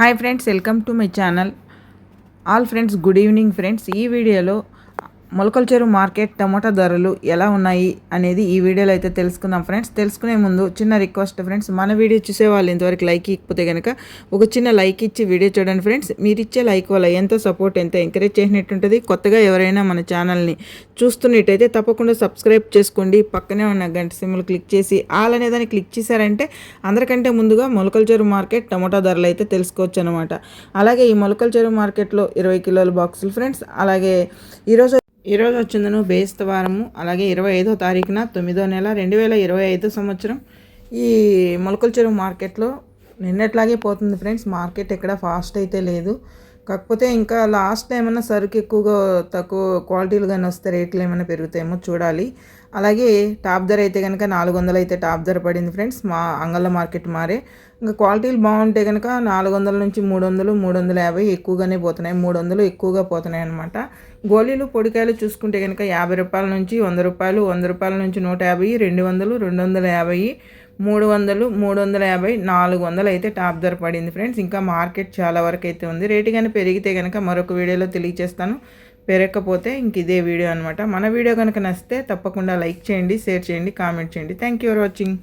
Hi friends welcome to my channel all friends good evening friends ఈ వీడియోలో మొలకల చెరువు మార్కెట్ టమాటా ధరలు ఎలా ఉన్నాయి అనేది ఈ వీడియోలో అయితే తెలుసుకుందాం ఫ్రెండ్స్. తెలుసుకునే ముందు చిన్న రిక్వెస్ట్ ఫ్రెండ్స్ మన వీడియో చూసే వాళ్ళు ఇంతవరకు లైక్ ఇకపోతే కనుక ఒక చిన్న లైక్ ఇచ్చి వీడియో చూడండి ఫ్రెండ్స్. మీరు ఇచ్చే లైక్ వల్ల ఎంతో సపోర్ట్ ఎంత ఎంకరేజ్ చేసినట్టుంటుంది. కొత్తగా ఎవరైనా మన ఛానల్ని చూస్తున్నట్టయితే తప్పకుండా సబ్స్క్రైబ్ చేసుకోండి. పక్కనే ఉన్న గంట సిమ్లు క్లిక్ చేసి ఆల్ అనే దాన్ని క్లిక్ చేశారంటే అందరికంటే ముందుగా మొలకల చెరువు మార్కెట్ టమాటా ధరలు అయితే తెలుసుకోవచ్చు అనమాట అలాగే ఈ మొలకల చెరువు మార్కెట్లో ఇరవై కిలోల బాక్సులు ఫ్రెండ్స్. అలాగే ఈరోజు ఈరోజు వచ్చిందను బేస్తవారము అలాగే ఇరవై ఐదో తారీఖున తొమ్మిదో నెల రెండు వేల ఇరవై ఐదో సంవత్సరం. ఈ మొలకల చెరువు మార్కెట్లో నిన్నట్లాగే పోతుంది ఫ్రెండ్స్ మార్కెట్ ఎక్కడ ఫాస్ట్ అయితే లేదు. కాకపోతే ఇంకా లాస్ట్ ఏమైనా సరుకు ఎక్కువగా తక్కువ క్వాలిటీలు కానీ వస్తే రేట్లు ఏమైనా పెరుగుతాయేమో చూడాలి. అలాగే టాప్ ధర అయితే కనుక నాలుగు వందలు అయితే టాప్ ధర పడింది ఫ్రెండ్స్ మా అంగళ్ళ మార్కెట్ మారే. ఇంకా క్వాలిటీలు బాగుంటే కనుక నాలుగు వందల నుంచి మూడు వందలు మూడు వందల యాభై ఎక్కువగానే పోతున్నాయి. మూడు వందలు ఎక్కువగా పోతున్నాయి అనమాట గోళీలు పొడికాయలు చూసుకుంటే కనుక యాభై రూపాయల నుంచి వంద రూపాయలు వంద రూపాయల నుంచి నూట యాభై రెండు వందలు రెండు వందల యాభై మూడు వందలు మూడు వందల యాభై నాలుగు వందలు అయితే టాప్ ధర పడింది ఫ్రెండ్స్. ఇంకా మార్కెట్ చాలా వరకు అయితే ఉంది. రేటు కానీ పెరిగితే కనుక మరొక వీడియోలో తెలియచేస్తాను. పెరగకపోతే ఇంక ఇదే వీడియో అనమాట మన వీడియో కనుక నచ్చితే తప్పకుండా లైక్ చేయండి షేర్ చేయండి కామెంట్ చేయండి. Thank you for watching